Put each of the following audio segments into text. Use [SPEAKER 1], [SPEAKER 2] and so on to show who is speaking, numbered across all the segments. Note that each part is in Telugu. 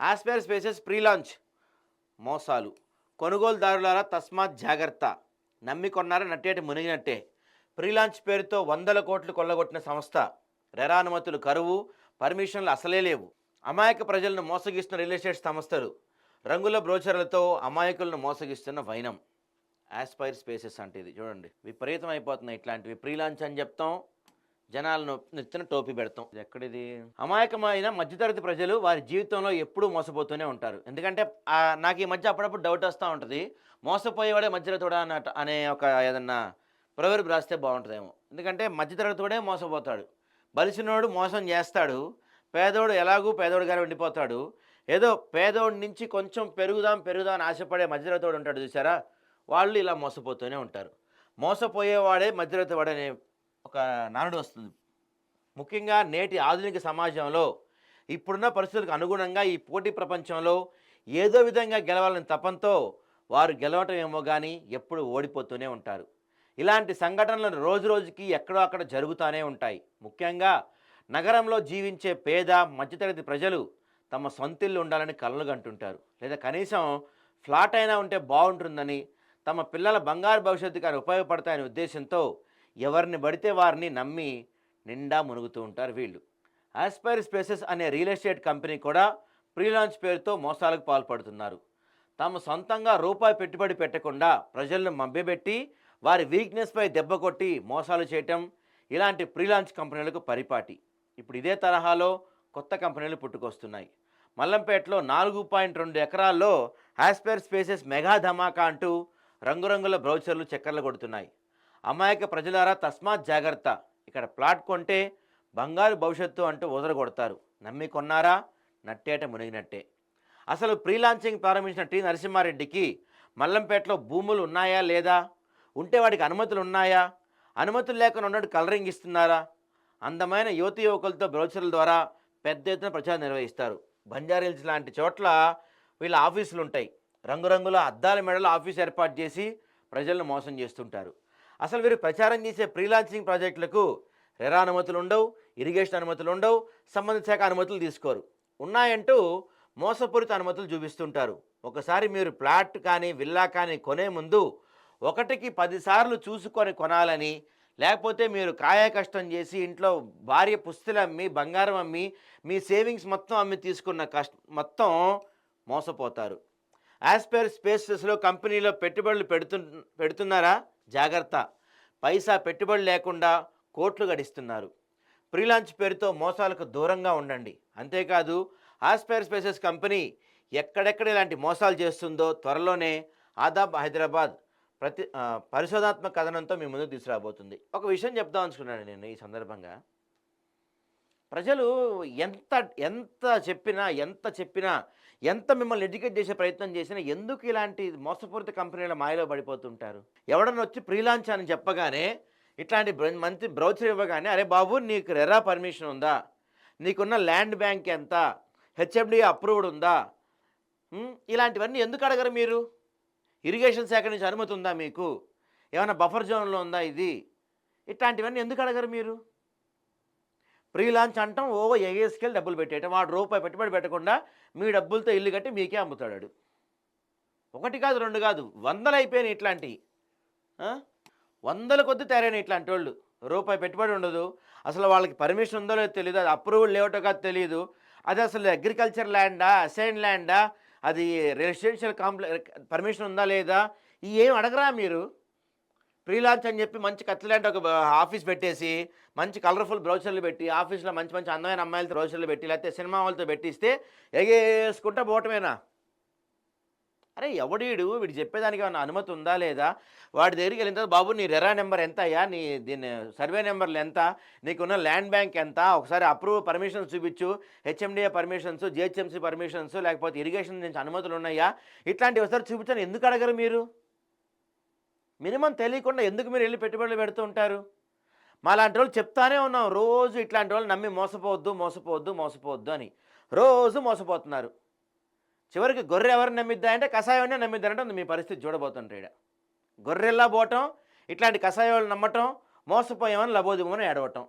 [SPEAKER 1] ఆస్పైర్ స్పేసెస్ ప్రీ లాంచ్ మోసాలు. కొనుగోలుదారులారా తస్మాత్ జాగ్రత్త. నమ్మి కొన్నారా నట్టేటి మునిగినట్టే. ప్రీ లాంచ్ పేరుతో వందల కోట్లు కొల్లగొట్టిన సంస్థ. రెరా అనుమతులు కరువు పర్మిషన్లు అసలే లేవు. అమాయక ప్రజలను మోసగిస్తున్న రియల్ ఎస్టేట్ సంస్థలు. రంగుల బ్రోచర్లతో అమాయకులను మోసగిస్తున్న వైనం. ఆస్పైర్ స్పేసెస్ అంటే ఇది. చూడండి. విపరీతం అయిపోతున్నాయి ఇట్లాంటివి. ప్రీ లాంచ్ అని చెప్తాం. జనాలను నెత్తిన టోపీ పెడతాం. ఎక్కడిది? అమాయకమైన మధ్యతరగతి ప్రజలు వారి జీవితంలో ఎప్పుడూ మోసపోతూనే ఉంటారు. ఎందుకంటే నాకు ఈ మధ్య అప్పుడప్పుడు డౌట్ వస్తూ ఉంటుంది. మోసపోయేవాడే మధ్యతరగతుడా అన్న అనే ఒక ఏదన్నా ప్రవెర్బ్ రాస్తే బాగుంటుందేమో. ఎందుకంటే మధ్యతరగతివాడే మోసపోతాడు. బలిసినోడు మోసం చేస్తాడు. పేదోడు ఎలాగూ పేదోడుగానే ఉండిపోతాడు. ఏదో పేదోడి నుంచి కొంచెం పెరుగుదాం పెరుగుదాం అని ఆశపడే మధ్యతరగతివాడు ఉంటాడు చూసారా? వాళ్ళు ఇలా మోసపోతూనే ఉంటారు. మోసపోయేవాడే మధ్యతరగతి వాడనే ఒక నానుడు వస్తుంది. ముఖ్యంగా నేటి ఆధునిక సమాజంలో ఇప్పుడున్న పరిస్థితులకు అనుగుణంగా ఈ పోటీ ప్రపంచంలో ఏదో విధంగా గెలవాలని తపంతో వారు గెలవటం ఏమో కానీ ఎప్పుడు ఓడిపోతూనే ఉంటారు. ఇలాంటి సంఘటనలు రోజు రోజుకి ఎక్కడో అక్కడ జరుగుతూనే ఉంటాయి. ముఖ్యంగా నగరంలో జీవించే పేద మధ్యతరగతి ప్రజలు తమ సొంతిల్లు ఉండాలని కలలు కంటుంటారు. లేదా కనీసం ఫ్లాట్ అయినా ఉంటే బాగుంటుందని తమ పిల్లల బంగారు భవిష్యత్తుకు అని ఉపయోగపడతాయనే ఉద్దేశంతో ఎవరిని పడితే వారిని నమ్మి నిండా మునుగుతూ ఉంటారు వీళ్ళు. ఆస్పైర్ స్పేసెస్ అనే రియల్ ఎస్టేట్ కంపెనీ కూడా ప్రీ లాంచ్ పేరుతో మోసాలకు పాల్పడుతున్నారు. తాము సొంతంగా రూపాయి పెట్టుబడి పెట్టకుండా ప్రజలను మభ్యపెట్టి వారి వీక్నెస్పై దెబ్బ కొట్టి మోసాలు చేయటం ఇలాంటి ప్రీ లాంచ్ కంపెనీలకు పరిపాటి. ఇప్పుడు ఇదే తరహాలో కొత్త కంపెనీలు పుట్టుకొస్తున్నాయి. మల్లంపేటలో నాలుగు పాయింట్ రెండు ఎకరాల్లో ఆస్పైర్ స్పేసెస్ మెగా ధమాకా అంటూ రంగురంగుల బ్రౌచర్లు చక్కర్లు కొడుతున్నాయి. అమాయక ప్రజలారా తస్మాత్ జాగ్రత్త. ఇక్కడ ప్లాట్ కొంటే బంగారు భవిష్యత్తు అంటూ కొడతారు నమ్మి కొన్నారా? నట్టేట మునిగినట్టే. అసలు ప్రీ లాంచింగ్ ప్రారంభించిన టి. నరసింహారెడ్డికి మల్లంపేటలో భూములు ఉన్నాయా లేదా? ఉంటే వాడికి అనుమతులు ఉన్నాయా? అనుమతులు లేకుండా ఉన్నట్టు కలరింగ్ ఇస్తున్నారా? అందమైన యువతి యువకులతో బ్రౌచర్ల ద్వారా పెద్ద ఎత్తున ప్రచారం నిర్వహిస్తారు. బంజారీల్స్ లాంటి చోట్ల వీళ్ళ ఆఫీసులు ఉంటాయి రంగురంగుల అద్దాల మెడలో ఆఫీస్ ఏర్పాటు చేసి ప్రజలను మోసం చేస్తుంటారు. అసలు వీరు ప్రచారం చేసే ప్రీ ప్రాజెక్టులకు రెరా అనుమతులు ఉండవు ఇరిగేషన్ అనుమతులు ఉండవు సంబంధిత శాఖ అనుమతులు తీసుకోరు. ఉన్నాయంటూ మోసపూరిత అనుమతులు చూపిస్తుంటారు. ఒకసారి మీరు ప్లాట్ కానీ విల్లా కానీ కొనే ముందు ఒకటికి పదిసార్లు చూసుకొని కొనాలని లేకపోతే మీరు కాయ కష్టం చేసి ఇంట్లో భార్య పుస్తులు అమ్మి బంగారం అమ్మి మీ సేవింగ్స్ మొత్తం అమ్మి తీసుకున్న కష్ట మొత్తం మోసపోతారు. యాస్పైర్ స్పేసెస్లో కంపెనీలో పెట్టుబడులు పెడుతు పెడుతున్నారా? జాగ్రత్త. పైసా పెట్టుబడి లేకుండా కోట్లు గడిస్తున్నారు. ప్రీలాంచ్ పేరుతో మోసాలకు దూరంగా ఉండండి. అంతేకాదు ఆస్పైర్ స్పేసెస్ కంపెనీ ఎక్కడెక్కడ ఇలాంటి మోసాలు చేస్తుందో త్వరలోనే ఆదాబ్ హైదరాబాద్ ప్రతి పరిశోధాత్మక కథనంతో మీ ముందుకు తీసుకురాబోతుంది. ఒక విషయం చెప్దాం అనుకున్నాను నేను ఈ సందర్భంగా. ప్రజలు ఎంత ఎంత చెప్పినా ఎంత చెప్పినా ఎంత మిమ్మల్ని ఎడ్యుకేట్ చేసే ప్రయత్నం చేసినా ఎందుకు ఇలాంటి మోసపూరిత కంపెనీల మాయలో పడిపోతుంటారు? ఎవడన్నా వచ్చి ప్రీలాంచ్ అని చెప్పగానే ఇట్లాంటి బ్ర- మంచి బ్రౌచర్ ఇవ్వగానే అరే బాబు నీకు రెరా పర్మిషన్ ఉందా? నీకున్న ల్యాండ్ బ్యాంక్ ఎంత? హెచ్ఎండి అప్రూవ్డ్ ఉందా? ఇలాంటివన్నీ ఎందుకు అడగరు మీరు? ఇరిగేషన్ శాఖ నుంచి అనుమతి ఉందా మీకు? ఏమైనా బఫర్ జోన్లో ఉందా ఇది? ఇట్లాంటివన్నీ ఎందుకు అడగరు మీరు? ప్రీ లాంచ్ అంటాం ఓ ఎగేసుకెళ్ళి డబ్బులు పెట్టేయటం వాడు రూపాయి పెట్టుబడి పెట్టకుండా మీ డబ్బులతో ఇల్లు కట్టి మీకే అమ్ముతాడు ఒకటి కాదు రెండు కాదు వందలు అయిపోయినాయి ఇట్లాంటివి వందల కొద్ది తయారైన ఇట్లాంటి వాళ్ళు. రూపాయి పెట్టుబడి ఉండదు. అసలు వాళ్ళకి పర్మిషన్ ఉందో లేదో తెలియదు అది అప్రూవల్ లేవటో కాదు తెలియదు అది అసలు అగ్రికల్చర్ ల్యాండా అసైన్ ల్యాండా అది రెసిడెన్షియల్ కాంప్లెక్స్ పర్మిషన్ ఉందా లేదా ఏం అడగరా మీరు? ప్రీలాచ్ అని చెప్పి మంచి కత్తిలాంటి ఒక ఆఫీస్ పెట్టేసి మంచి కలర్ఫుల్ బ్రౌచర్లు పెట్టి ఆఫీస్లో మంచి మంచి అందమైన అమ్మాయిలతో బ్రౌచర్లు పెట్టి లేకపోతే సినిమా వాళ్ళతో పెట్టిస్తే ఎగేసుకుంటా పోవటమేనా? అరే ఎవడీడు వీడు? చెప్పేదానికి ఏమైనా అనుమతి ఉందా లేదా? వాడి దగ్గరికి వెళ్ళిన తర్వాత బాబు నీ రెరా నెంబర్ ఎంత అయ్యా నీ దీని సర్వే నెంబర్లు ఎంత? నీకున్న ల్యాండ్ బ్యాంక్ ఎంత? ఒకసారి అప్రూవ్ పర్మిషన్స్ చూపించు. హెచ్ఎండిఏ పర్మిషన్స్ జిహెచ్ఎంసీ పర్మిషన్స్ లేకపోతే ఇరిగేషన్ నుంచి అనుమతులు ఉన్నాయా? ఇట్లాంటివి ఒకసారి చూపించాను ఎందుకు అడగరు మీరు? మినిమం తెలియకుండా ఎందుకు మీరు వెళ్ళి పెట్టుబడులు పెడుతూ ఉంటారు? మా లాంటి వాళ్ళు చెప్తానే ఉన్నాం. రోజు ఇట్లాంటి వాళ్ళు నమ్మి మోసపోవద్దు మోసపోవద్దు మోసపోవద్దు అని. రోజు మోసపోతున్నారు. చివరికి గొర్రె ఎవరిని నమ్మిద్దా అంటే కషాయాన్ని నమ్మిద్దానంటే మీ పరిస్థితి చూడబోతుంటాడు గొర్రెల్లా పోవటం ఇట్లాంటి కషాయాలు నమ్మటం మోసపోయామని లబోదిమని ఏడవటం.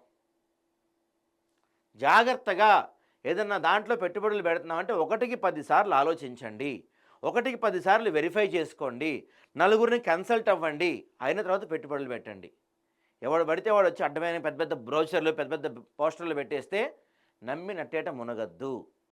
[SPEAKER 1] జాగ్రత్తగా ఏదన్నా దాంట్లో పెట్టుబడులు పెడుతున్నామంటే ఒకటికి పదిసార్లు ఆలోచించండి. ఒకటికి పదిసార్లు వెరిఫై చేసుకోండి. నలుగురిని కన్సల్ట్ అవ్వండి. అయిన తర్వాత పెట్టుబడులు పెట్టండి. ఎవడు పడితే వాడు వచ్చి అడ్డమైన పెద్ద పెద్ద బ్రోచర్లు పెద్ద పెద్ద పోస్టర్లు పెట్టేస్తే నమ్మి నట్టేట మునగద్దు.